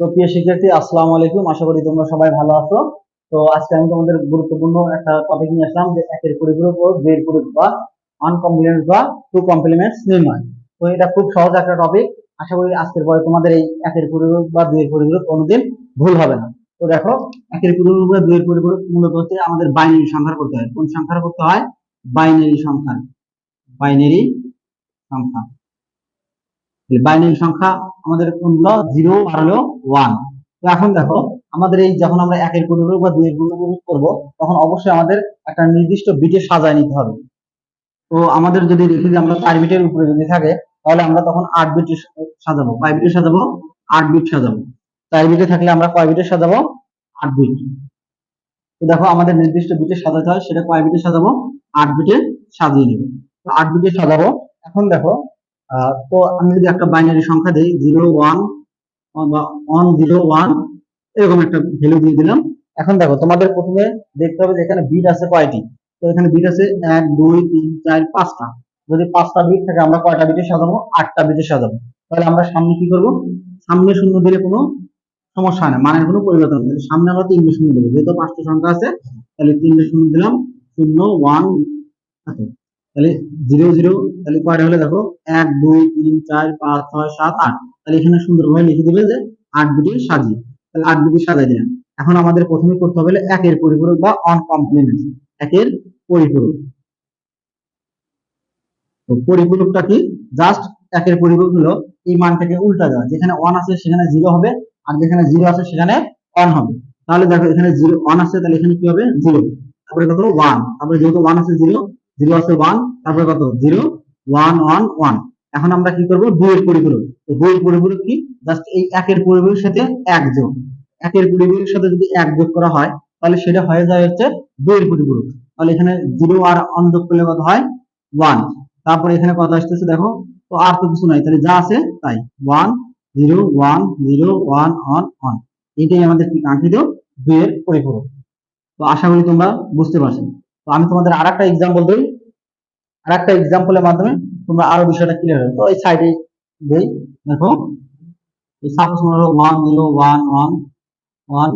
তো প্রিয় শিক্ষার্থী, আসসালামু আলাইকুম। আশা করি তোমরা সবাই ভালো আছো। তো আজকে আমি তোমাদের গুরুত্বপূর্ণ একটা টপিক নিয়ে আসলাম, যে একের পরিপূরক ও দুইয়ের পরিপূরক বা আনকমপ্লিমেন্টস বা টু কমপ্লিমেন্টস নির্ণয়। তো এটা খুব সহজ একটা টপিক আশা করি আজকের পরে তোমাদের এই একের পরিপূরক বা দুইয়ের পরিপূরক কোনোদিন ভুল হবে না। তো দেখো, একের পরিপূরক বা দুইয়ের পরিপূরক মূলত হচ্ছে আমাদের বাইনারি সংখ্যা করতে হয়। কোন সংখ্যা করতে হয়? বাইনারি সংখ্যা। বাইনারি সংখ্যা। বাইনারি সংখ্যা আমাদের কোনগুলো জিরো আর হলো ওয়ান তো এখন দেখো, আমাদের এই যখন আমরা একের পরিপূরক বা দুইয়ের পরিপূরক করব, তখন অবশ্যই আমাদের একটা নির্দিষ্ট বিটে সাজায় নিতে হবে। তো আমাদের যদি দেখি যে আমরা চার বিটের উপরে যদি থাকে, তাহলে আমরা তখন আট বিট সাজাবো। কয় বিটে সাজাবো? আট বিট সাজাবো। চার বিটে থাকলে আমরা কয় বিটে সাজাবো? আট বিট। তো দেখো, আমাদের নির্দিষ্ট বিটে সাজাতে হয়, সেটা কয় বিটে সাজাবো? আট বিটে সাজিয়ে নিব। আট বিটে সাজাবো। এখন দেখো তো আমি যদি একটা বাইনারি সংখ্যা দিই জিরো ওয়ান বা ওয়ান জিরো ওয়ান এরকম একটা ভ্যালু দিয়ে দিলাম। এখন দেখো, তোমাদের প্রথমে দেখতে হবে যে এখানে বিট আছে কয়টি? তো এখানে বিট আছে এক, দুই, তিন, চার, পাঁচটা। যদি পাঁচটা বিট থাকে, আমরা কয়টা বিটে সাজাবো? আটটা বিটে সাজাবো। তাহলে আমরা সামনে কি করব? সামনে শূন্য দিলে কোনো সমস্যা হয় না, মানের কোনো পরিবর্তন হবে সামনে আমরা তিনটে শূন্য দেবো যেহেতু পাঁচটা সংখ্যা আছে, তাহলে তিনটে শূন্য দিলাম, শূন্য ওয়ান তাহলে জিরো জিরো তাহলে কয়টা হলে দেখো এক, দুই, তিন, চার, পাঁচ, ছয়, সাত, আট। তাহলে এখানে সুন্দরভাবে লিখে দিবে যে আট দুটি সাজিয়ে। তাহলে আট বিটি সাজাই দিলেন এখন আমাদের প্রথমে করতে হবে একের পরিপূরক বা অন কমপ্লিমেন্ট একের পরিপূরক। পরিপূরকটা কি? জাস্ট একের পরিপূরক হলো এই মানটাকে উল্টা দেওয়া। যেখানে ওয়ান আছে সেখানে জিরো হবে আর যেখানে জিরো আছে সেখানে অন হবে। তাহলে দেখো এখানে জিরো অন আছে, তাহলে এখানে কি হবে? জিরো তারপরে কত ওয়ান তারপরে যেহেতু ওয়ান আছে জিরো জিরো আছে ওয়ান তারপরে কত? জিরো ওয়ান ওয়ান ওয়ান এখন আমরা কি করব? দুইয়ের পরিপূরক। দুইয়ের পরিপূরক কি? জাস্ট এই একের পরিপূরকের সাথে এক যোগ। একের পরিপূরকের সাথে যদি এক যোগ করা হয়, তাহলে সেটা হয়ে যায় হচ্ছে দুইয়ের পরিপূরক। তাহলে এখানে জিরো আর অন যোগ করলে কত হয়? ওয়ান তারপরে এখানে কত আসতেছে দেখো? তো আর তো কিছু নাই। তাহলে যা আছে, তাই। One zero one zero one one one এটাই আমাদের কি কাঙ্ক্ষিত? দুইয়ের পরিপূরক। তো আশা করি তোমরা বুঝতে পারছ। তো আমি তোমাদের আর একটা এক্সাম্পল দিই। আর একটা এক্সাম্পলের মাধ্যমে তোমরা আরও বিষয়টা ক্লিয়ার হবে তো এই সাইডে দিই, দেখো। Suppose one zero one one one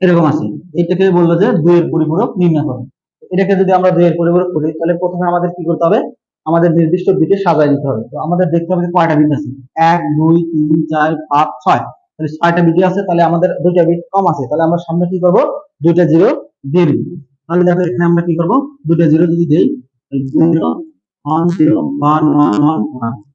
এরকম আছে। এটাকে বলল যে দুইয়ের পরিপূরক নির্ণয় করো। এটাকে যদি আমরা দুইয়ের পরিপূরক করি, তাহলে প্রথমে আমাদের কি করতে হবে? আমাদের নির্দিষ্ট বিটে সাজায় নিতে হবে। তো আমাদের দেখতে হবে কয়টা বিট আছে? এক, দুই, তিন, চার, পাঁচ, ছয়। তাহলে ছয়টা বিটে আছে, তাহলে আমাদের দুইটা বিট কম আছে। তাহলে আমরা সামনে কি করব? দুইটা জিরো দিব তাহলে দেখো এখানে আমরা কি করব? দুইটা জিরো যদি দেই,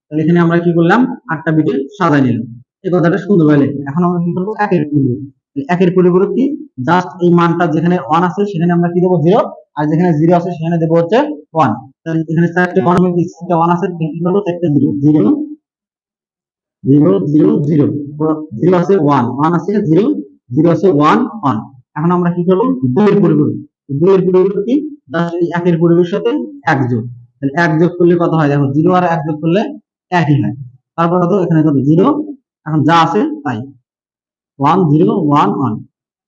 তাহলে এখানে আমরা কি করলাম? আটটা বিটে সাজাই নিলাম। এই কথাটা সুন্দর হয়ে লেখে। এখন আমরা কি করব? একের পরিপূরক তাহলে একের পরিপূরক কি? জাস্ট এই মানটা যেখানে ওয়ান আছে, সেখানে আমরা কি দেবো? জিরো আর যেখানে জিরো আছে, সেখানে দেবো হচ্ছে ওয়ান তাহলে এখানে চারটে ওয়ান চারটে ওয়ান আছে কি করব? চারটে zero zero zero zero zero zero আছে ওয়ান ওয়ান আছে জিরো জিরো আছে ওয়ান ওয়ান এখন আমরা কি করব? দুইয়ের পরিপূরক দুইয়ের পরিপূরক কি একের পরিপূরকের সাথে এক যোগ। তাহলে এক যোগ করলে কত হয়? দেখো জিরো আর এক যোগ করলে একই হয়। তারপর কত? এখানে কত? জিরো এখন যা আছে, তাই। ওয়ান জিরো ওয়ান ওয়ান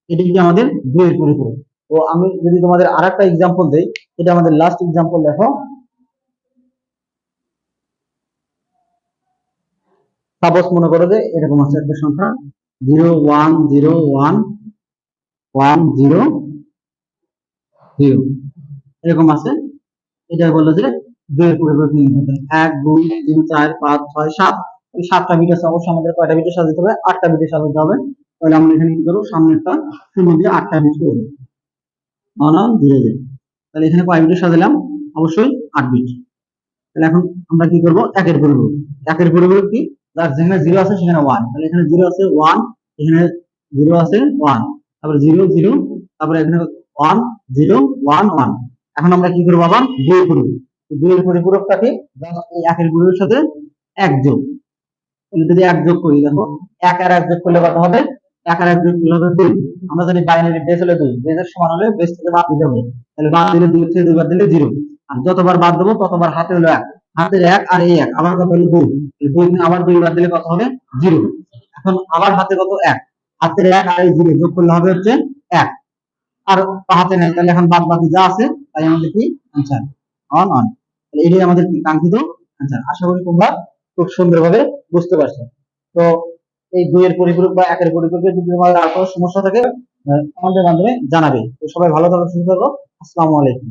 এটি কি আমাদের দুইয়ের পরিপূরক। তো আমি যদি তোমাদের আর একটা এক্সাম্পল দেই, এটা আমাদের লাস্ট এক্সাম্পল দেখো। সাপোজ মনে করো যে এরকম আছে, একটা সংখ্যা। Zero one zero one one zero zero. এরকম আছে? এটা বলল যে হবে। এক, দুই, তিন, চার, পাঁচ, ছয়, সাত। সাতটা অবশ্যই আমাদের কয়টা বিটে সাজাতে হবে? আটটা বিটে সাজাতে হবে। তাহলে আমরা এখানে কি করব? সামনেরটা শূন্য দিয়ে আটটা বিট ধীরে ধীরে। তাহলে এখানে কয় বিটে সাজালাম? অবশ্যই আট বিট তাহলে এখন আমরা কি করব? একের পরিপূরক একের পরিপূরক কি? যার যেখানে জিরো আছে সেখানে ওয়ান তাহলে এখানে জিরো আছে ওয়ান এখানে জিরো আছে ওয়ান তারপরে জিরো জিরো তারপরে এখানে ওয়ান জিরো ওয়ান ওয়ান এখন আমরা কি করব আবার? দুই পরিপূরক তো দুইয়ের পরিপূরকটা কি এই একের পরিপূরকের সাথে এক যোগ। যদি এক যোগ করি, দেখো, এক আর এক যোগ করলে কত হবে? এক আর এক যোগ করলে হবে দুই। আমরা জানি বাইনারি বেস হলে দুই। বেসের সমান হলে বেস থেকে বাদ দিতে হবে। তাহলে বাদ দিলে দুই থেকে দুইবার দিলে জিরো আর যতবার বাদ দেবো, ততবার হাতে হলো এক। হাতের এক আর এই এক। আবার কত হলো দুই? দুই আবার দুইবার দিলে কত হবে? জিরো এখন আবার হাতে কত এক? হাতের এক আর এই জিরো যোগ করলে হবে হচ্ছে এক। আর হাতে নেই, তাহলে এখন বাদ বাকি যা আছে, তাই আমাদের কি অ্যান্সার অন অন তাহলে এটাই আমাদের কি কাঙ্ক্ষিত অ্যান্সার আশা করি তোমরা খুব সুন্দরভাবে বুঝতে পারছ। তো এই দুইয়ের পরিপূরক বা একের পরিপূরকে যদি তোমাদের আর কোনো সমস্যা থাকে আমাদের মাধ্যমে জানাবে। তো সবাই ভালো থাকো, সুস্থ থাকো। আসসালামু আলাইকুম।